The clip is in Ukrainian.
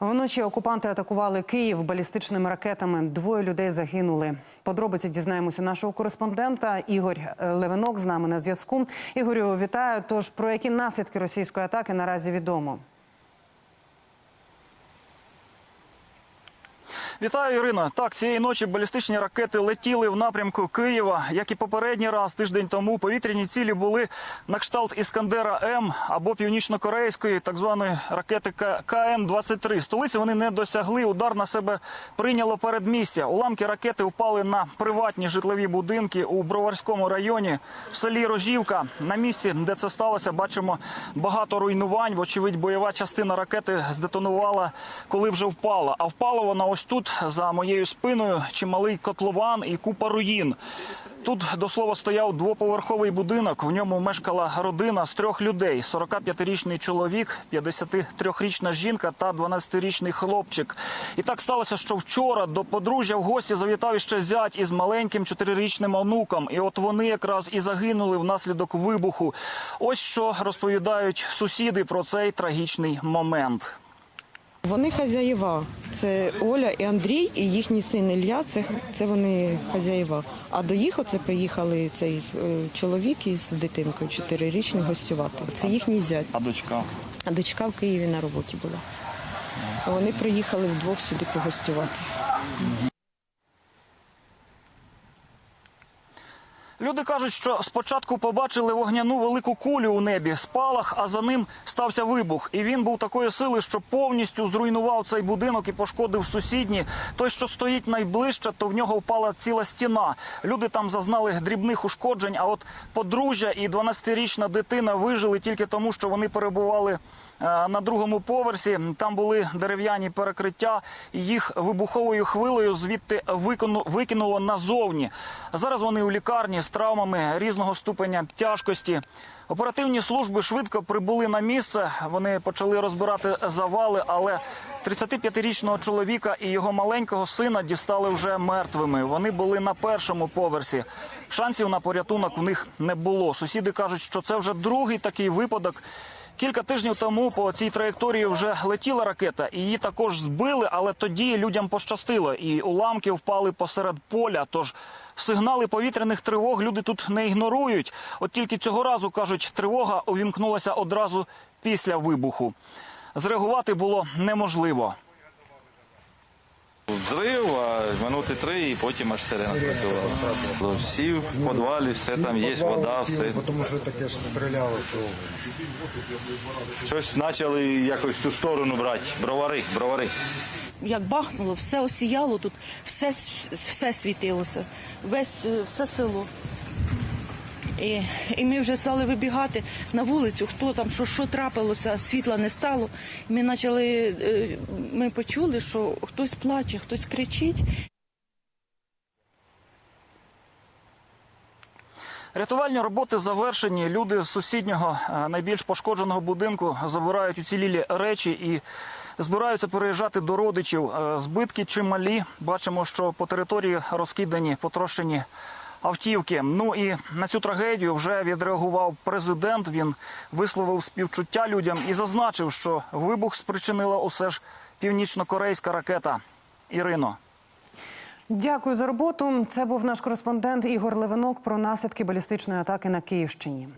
Вночі окупанти атакували Київ балістичними ракетами. Двоє людей загинули. Подробиці дізнаємося нашого кореспондента. Ігор е, Левинок з нами на зв'язку. Ігорю, вітаю. Тож про які наслідки російської атаки наразі відомо. Вітаю, Ірина. Так, цієї ночі балістичні ракети летіли в напрямку Києва. Як і попередній раз, тиждень тому повітряні цілі були на кшталт Іскандера М або північно-корейської, так званої ракети КМ-23. Столиці вони не досягли. Удар на себе прийняло передмістя. Уламки ракети впали на приватні житлові будинки у Броварському районі в селі Рожівка. На місці, де це сталося, бачимо багато руйнувань. Вочевидь, бойова частина ракети здетонувала, коли вже впала. А впала вона ось тут, за моєю спиною, чималий котлован і купа руїн. Тут до слова стояв двоповерховий будинок. В ньому мешкала родина з трьох людей: 45-річний чоловік, 53-річна жінка та 12-річний хлопчик. І так сталося, що вчора до подружжя в гості завітав іще зять із маленьким 4-річним онуком. І от вони якраз і загинули внаслідок вибуху. Ось що розповідають сусіди про цей трагічний момент. Вони хазяєва. Це Оля і Андрій, і їхній син Ілля. Це, це вони хазяєва. А до їх оце приїхали цей е, чоловік із дитинкою чотирирічний гостювати. Це їхній зять. А дочка? А дочка в Києві на роботі була. Вони приїхали вдвох сюди погостювати. Люди кажуть, що спочатку побачили вогняну велику кулю у небі, спалах, а за ним стався вибух. І він був такої сили, що повністю зруйнував цей будинок і пошкодив сусідні. Той, що стоїть найближче, то в нього впала ціла стіна. Люди там зазнали дрібних ушкоджень. А от подружжя і 12-річна дитина вижили тільки тому, що вони перебували е, на другому поверсі. Там були дерев'яні перекриття, і їх вибуховою хвилею звідти викину- викинуло назовні. Зараз вони у лікарні з травмами різного ступеня тяжкості. Оперативні служби швидко прибули на місце. Вони почали розбирати завали, але 35-річного чоловіка і його маленького сина дістали вже мертвими. Вони були на першому поверсі. Шансів на порятунок в них не було. Сусіди кажуть, що це вже другий такий випадок. Кілька тижнів тому по цій траєкторії вже летіла ракета, її також збили, але тоді людям пощастило, і уламки впали посеред поля. Тож сигнали повітряних тривог люди тут не ігнорують. От тільки цього разу кажуть, тривога увімкнулася одразу після вибуху. Зреагувати було неможливо. Взрив, а минути три, і потім аж сирена працювала. Всі в підвалі, все там є, вода, все. Тому що таке ж стріляло, Щось почали якось цю сторону брати. Бровари, бровари. як бахнуло, все осіяло тут, все, все світилося, весь, е, все село. І, і ми вже стали вибігати на вулицю, хто там, що, що трапилося, світла не стало. Ми почали, е, ми почули, що хтось плаче, хтось кричить. Рятувальні роботи завершені. Люди з сусіднього е, найбільш пошкодженого будинку забирають уцілілі речі і збираються переїжджати до родичів. Е, Збитки чималі. Бачимо, що по території розкидані потрощені автівки. Ну і на цю трагедію вже відреагував президент. Він висловив співчуття людям і зазначив, що вибух спричинила усе ж північно-корейська ракета. Ірино. Дякую за роботу. Це був наш кореспондент Ігор Левинок про наслідки балістичної атаки на Київщині.